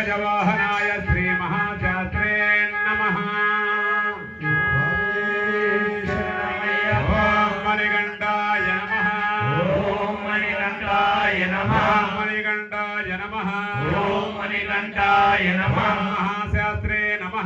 జగజవాహనాయ శ్రీ మహాజాత్రే నమ మణిగండాయ నమ మణిగండాయ నమ మణిగండాయ నమ మణిగండాయ నమ మహాశాస్త్రే నమ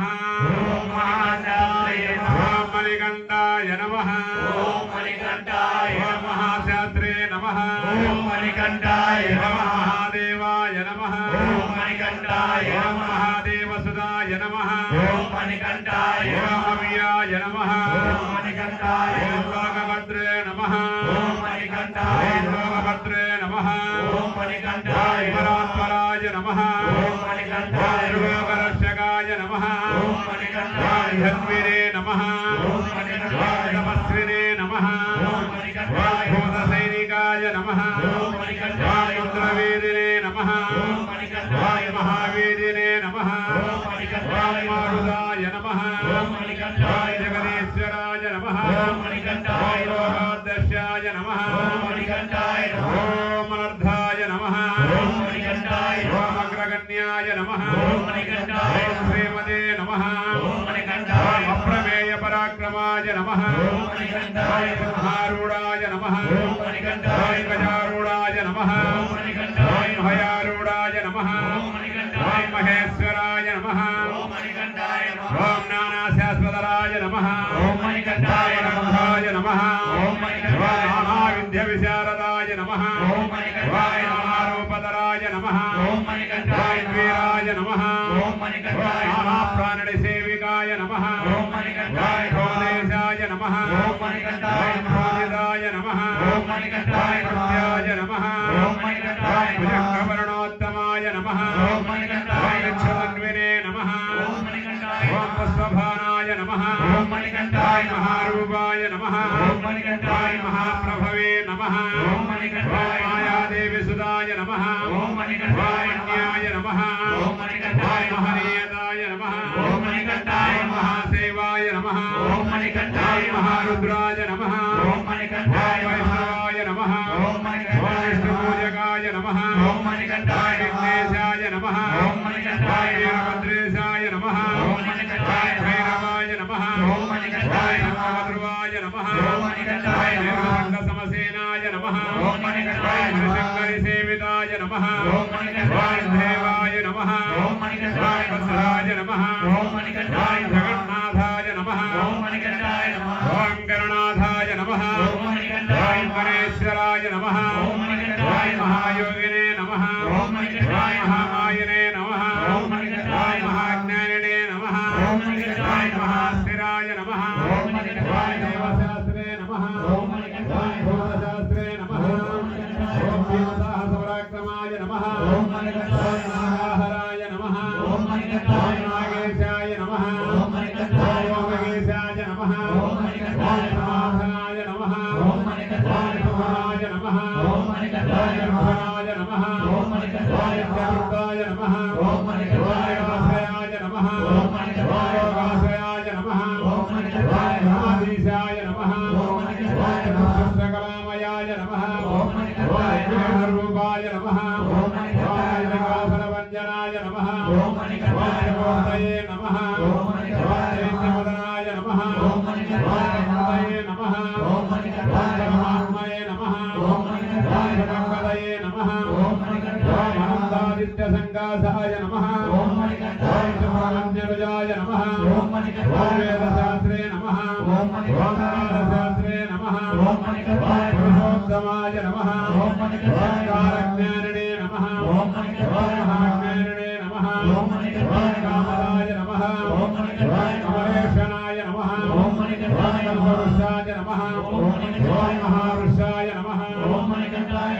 नमः ओम मणिकंठाय धन्विरे नमः ओम मणिकंठाय नमस्त्रिरे नमः ओम मणिकंठाय भूतसैनिकाय नमः ओम मणिकंठाय रुद्रवेदिने नमः ओम मणिकंठाय महावेदिने नमः ओम मणिकंठाय मारुदाय नमः ओम मणिकंठाय जगदीश మహారూఢాయ నమ గజారూఢాయ నమ హయారూఢాయ నమ మహేశ్వరాయ నమ ఓం నానాశాశ్వతరాయ నమ రమణాయ నమ నానా విద్య విశారదాయ నమ నానారూపదరాయ నమ వీరాయ నమ నానా ప్రాణడి సేవికాయ నమ హోదేశాయ नमः नमः भुजङ्गवर्णोत्तमाय नमः छमन्विने नमः स्वभानाय नमः महारूपाय नमः महाप्रभवे नमः मायादेवी सुदाय नमः वामण्याय नमः महनीयताय नमः महासेवाय नमः महारुद्राय नमः మణికంఠాయ నమ. ఓం మణికంఠాయ భద్రేశాయ నమ. ఓం మణికంఠాయ భైరవాయ నమ. జగన్నాథ మణికంఠాభ్యరాయ నమ ఓం మణికంఠాయ నమ ఓం మణికంఠాయ నమ ఓం శాస్త్రే నమ శాస్త్రే నమ नमः ओम अनिर्वाय महाग्नेरणे नमः ओम अनिर्वाय कामदाय नमः ओम अनिर्वाय कमलेशनाय नमः ओम अनिर्वाय महर्षाय नमः ओम अनिर्वाय महर्षाय नमः ओम अनिर्वाय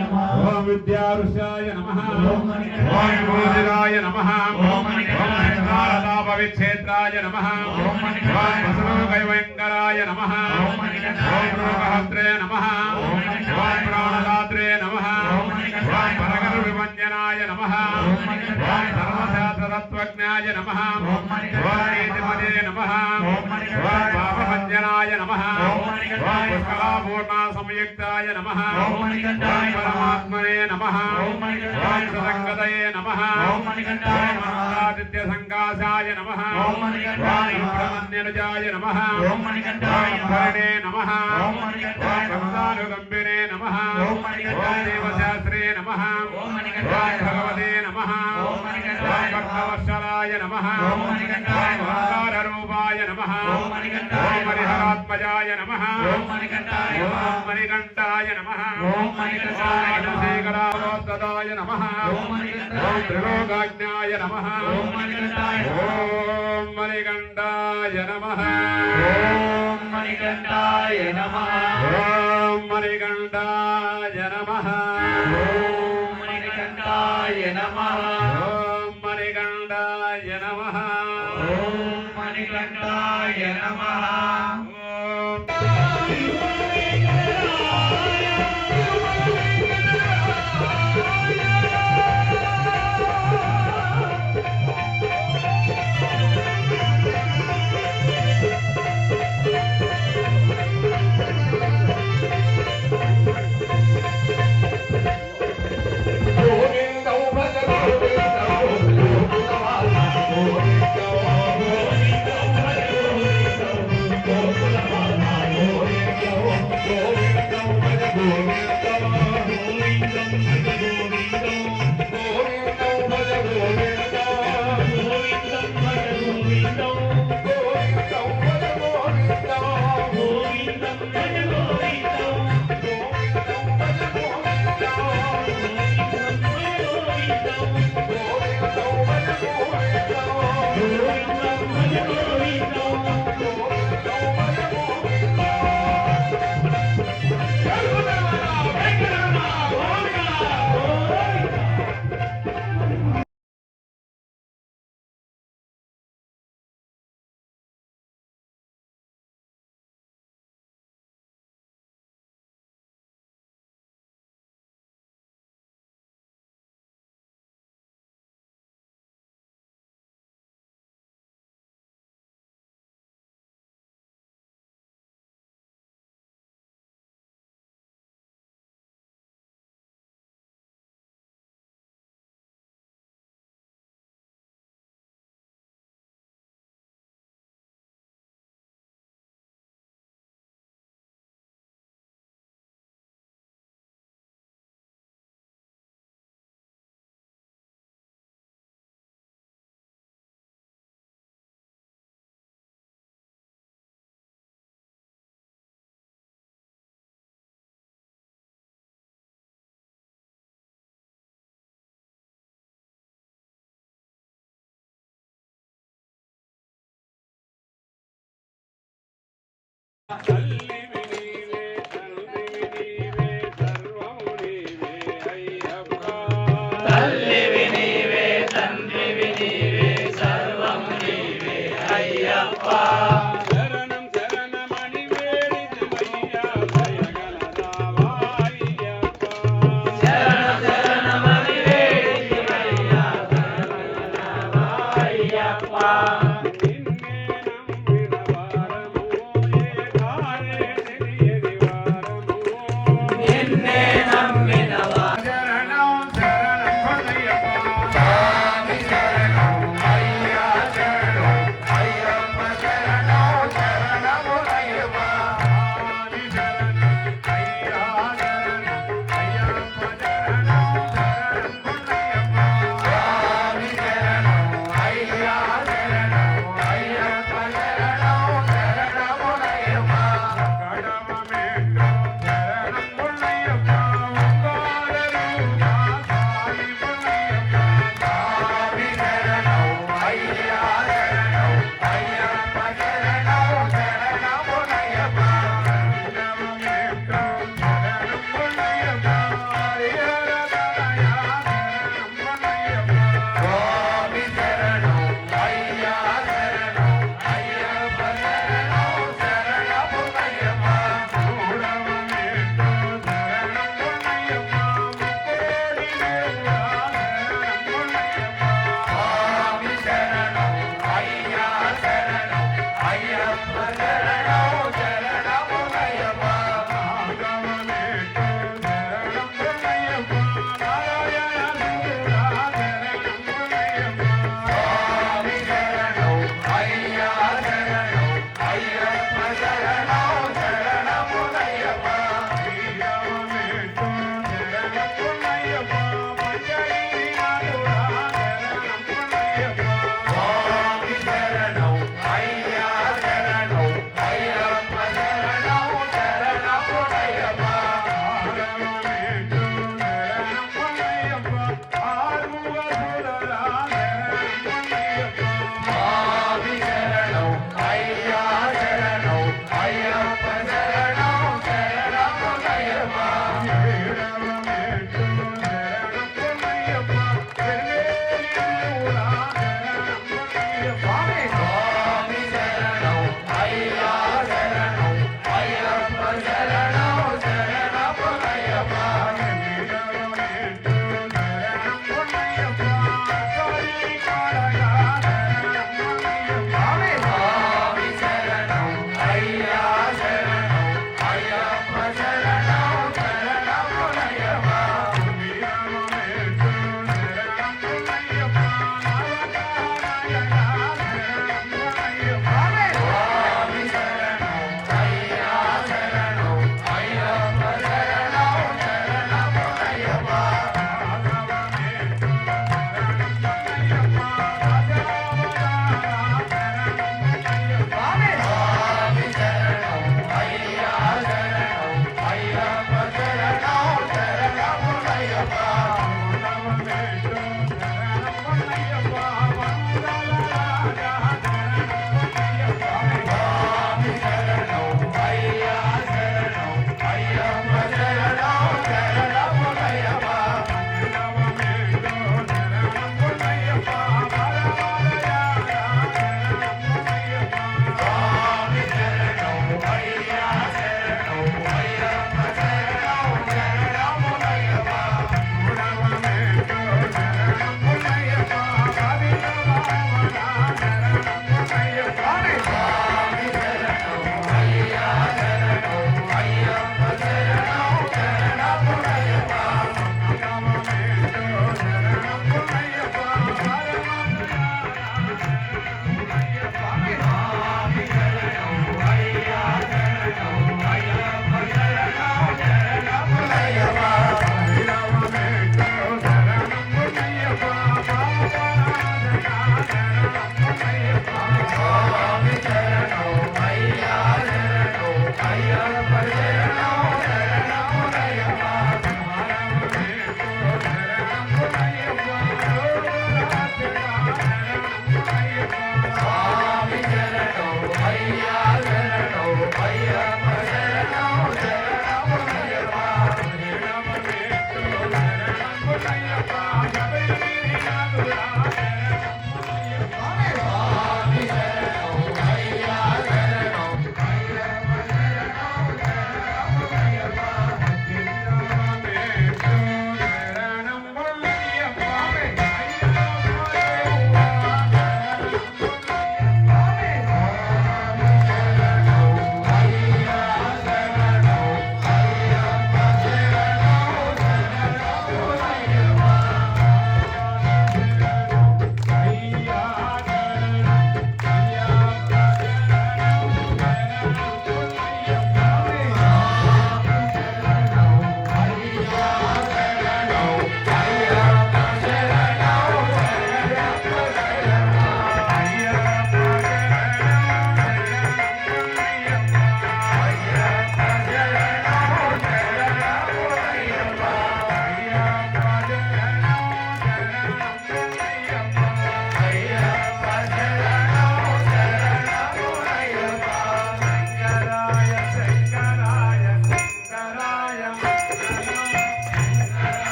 ओम विद्यारुषाय नमः ओम अनिर्वाय मोदिराय नमः ओम अनिर्वाय कालापविच्छेत्राय नमः ओम अनिर्वाय वसुलोकयवङ्कराय नमः ओम अनिर्वाय रोगहस्त्रे नमः ओम अनिर्वाय प्राणदात्रे नमः నమ. ఓం మణికంఠాయ ఓం సర్వశాస్త్రతత్వజ్ఞాయ నమః ఓం మణికంఠాయ ఓం నీతిమతే నమః ఓం మణికంఠాయ ఓం పాపభంజనాయ నమః ఓం మణికంఠాయ ఓం పుష్కలాపూర్ణ సంయుక్తాయ నమః ఓం మణికంఠాయ ఓం పరమాత్మనే నమః ఓం సదంగతయే నమః. ఓం మణికంఠాయ నమః. హరిహరాత్మజాయ నమః. మణికంఠాయ నమః. మణికంఠాయ నమః. త్రిలోకాజ్ఞాయ నమః. ఓం మణికంఠాయ నమః. ఓం మణికంఠాయ నమః. ఓం మణికంఠాయ నమః. ఓం మణికంఠాయ నమః. ಅಲ್ಲಿ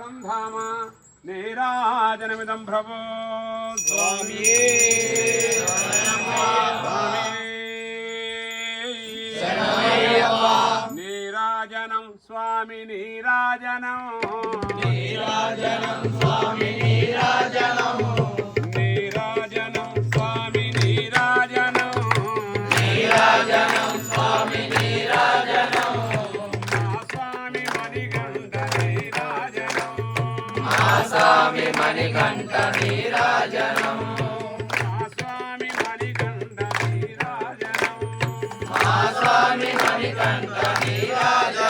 పరం ధామ. నీరాజనమిదం ప్రభో. స్వామి నీరాజనం స్వామి నీరాజనం. నీరాజనం స్వామి నీరాజనం నీరాజనం. మణికంఠ నీరాజనం మా స్వామి మణికంఠ నీరాజనం